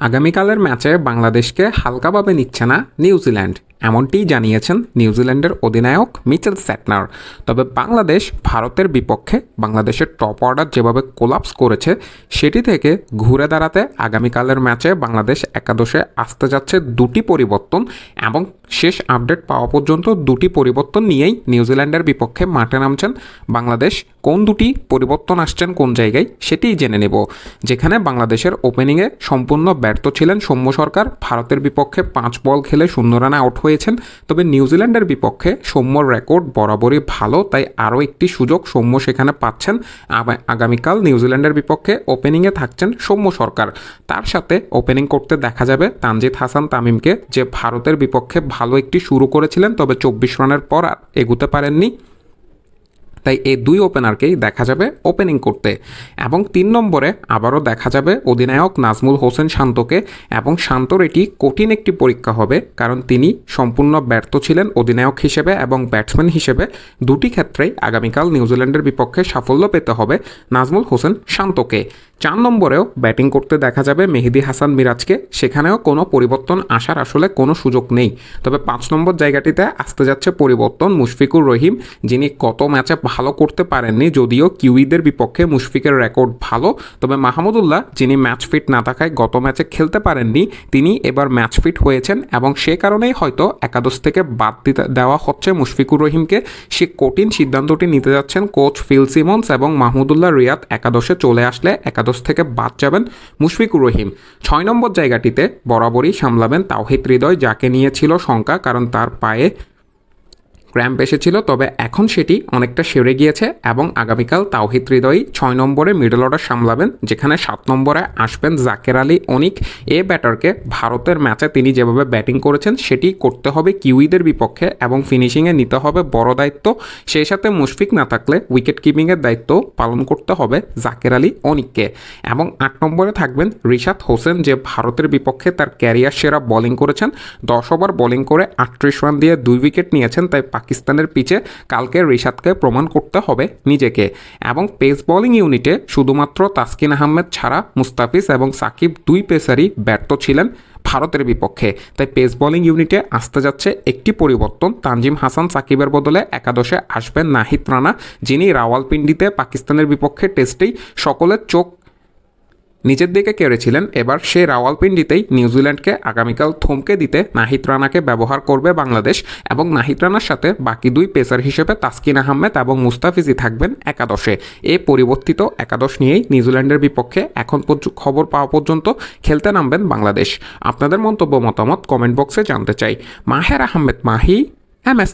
আগামীকালের ম্যাচে বাংলাদেশকে হালকাভাবে নিচ্ছে না নিউজিল্যান্ড। এমনটিই জানিয়েছেন নিউজিল্যান্ডের অধিনায়ক মিচেল স্যাটনার। তবে বাংলাদেশ ভারতের বিপক্ষে বাংলাদেশের টপ অর্ডার যেভাবে কোলাপস করেছে, সেটি থেকে ঘুরে দাঁড়াতে আগামীকালের ম্যাচে বাংলাদেশ একাদশে আসতে যাচ্ছে দুটি পরিবর্তন এবং শেষ আপডেট পাওয়া পর্যন্ত দুটি পরিবর্তন নিয়েই নিউজিল্যান্ডের বিপক্ষে মাঠে নামছেন বাংলাদেশ। কোন দুটি পরিবর্তন আসছেন কোন জায়গায় সেটিই জেনে নেব। যেখানে বাংলাদেশের ওপেনিংয়ে সম্পূর্ণ ব্যর্থ ছিলেন সৌম্য সরকার, ভারতের বিপক্ষে পাঁচ বল খেলে শূন্য রানে আউট হয়েছেন। তবে নিউজিল্যান্ডের বিপক্ষে সৌম্যর রেকর্ড বরাবরই ভালো, তাই আরও একটি সুযোগ সৌম্য সেখানে পাচ্ছেন। আগামীকাল নিউজিল্যান্ডের বিপক্ষে ওপেনিংয়ে থাকছেন সৌম্য সরকার। তার সাথে ওপেনিং করতে দেখা যাবে তানজিদ হাসান তামিমকে। যে ভারতের বিপক্ষে ভালো একটি শুরু করেছিলেন, তবে চব্বিশ রানের পর আর এগুতে পারেননি। তাই এই দুই ওপেনারকেই দেখা যাবে ওপেনিং করতে। এবং তিন নম্বরে আবারও দেখা যাবে অধিনায়ক নাজমুল হোসেন শান্তকে। এবং শান্তর এটি কঠিন একটি পরীক্ষা হবে, কারণ তিনি সম্পূর্ণ ব্যর্থ ছিলেন অধিনায়ক হিসেবে এবং ব্যাটসম্যান হিসেবে। দুটি ক্ষেত্রেই আগামীকাল নিউজিল্যান্ডের বিপক্ষে সাফল্য পেতে হবে নাজমুল হোসেন শান্তকে। চার নম্বরেও ব্যাটিং করতে দেখা যাবে মেহেদি হাসান মিরাজকে। সেখানেও কোনো পরিবর্তন আসার আসলে কোনো সুযোগ নেই। তবে পাঁচ নম্বর জায়গাটিতে আসতে যাচ্ছে পরিবর্তন মুশফিকুর রহিম, যিনি কত ম্যাচে ভালো করতে পারেননি, যদিও কিউইদের বিপক্ষে মুশফিকের রেকর্ড ভালো। তবে মাহমুদুল্লাহ যিনি ম্যাচ ফিট না থাকায় গত ম্যাচে খেলতে পারেননি, তিনি এবার ম্যাচ ফিট হয়েছেন এবং সে কারণেই হয়তো একাদশ থেকে বাদ দিতে দেওয়া হচ্ছে মুশফিকুর রহিমকে। সে কঠিন সিদ্ধান্তটি নিতে যাচ্ছেন কোচ ফিল সিমন্স এবং মাহমুদুল্লাহ রিয়াদ। একাদশে চলে আসলে একাদশ থেকে বাদ যাবেন মুশফিকুর রহিম। ছয় নম্বর জায়গাটিতে বরাবরই সামলাবেন তাওহিদ হৃদয়, যাকে নিয়েছিল শঙ্কা, কারণ তার পায়ে ক্র্যাম্প এসেছিল, তবে এখন সেটি অনেকটা সেরে গিয়েছে এবং আগামীকাল তাওহিদ হৃদয়ই ছয় নম্বরে মিডল অর্ডার সামলাবেন, যেখানে সাত নম্বরে আসবেন জাকের আলী অনিক। এ ব্যাটারকে ভারতের ম্যাচে তিনি যেভাবে ব্যাটিং করেছেন, সেটি করতে হবে কিউইদের বিপক্ষে এবং ফিনিশিংয়ে নিতে হবে বড় দায়িত্ব। সেই সাথে মুশফিক না থাকলে উইকেট কিপিংয়ের দায়িত্ব পালন করতে হবে জাকের আলী অনিককে। এবং আট নম্বরে থাকবেন রিশাদ হোসেন, যে ভারতের বিপক্ষে তার ক্যারিয়ার সেরা বোলিং করেছেন। দশ ওভার বোলিং করে আটত্রিশ রান দিয়ে দুই উইকেট নিয়েছেন, তাই পাকিস্তানের পিচে কালকে রিশাদকে প্রমাণ করতে হবে নিজেকে। এবং পেস বোলিং ইউনিটে শুধুমাত্র তাসকিন আহমেদ ছাড়া মুস্তাফিজ এবং সাকিব দুই পেসারই ব্যর্থ ছিলেন ভারতের বিপক্ষে। তাই পেস বোলিং ইউনিটে আসতে যাচ্ছে একটি পরিবর্তন। তানজিম হাসান সাকিবের বদলে একাদশে আসবেন নাহিদ রানা, যিনি রাওয়ালপিন্ডিতে পাকিস্তানের বিপক্ষে টেস্টেই সকলের চোখ নিচের দিকে কেড়েছিলেন। এবার সে রাওয়ালপিন্ডিতেই নিউজিল্যান্ডকে আগামীকাল থমকে দিতে নাহিদ রানাকে ব্যবহার করবে বাংলাদেশ এবং নাহিদ রানার সাথে বাকি দুই পেসার হিসেবে তাসকিন আহমেদ এবং মুস্তাফিজি থাকবেন একাদশে। এ পরিবর্তিত একাদশ নিয়েই নিউজিল্যান্ডের বিপক্ষে এখন খবর পাওয়া পর্যন্ত খেলতে নামবেন বাংলাদেশ। আপনাদের মন্তব্য মতামত কমেন্ট বক্সে জানতে চাই। Maher Ahmed Mahi, M S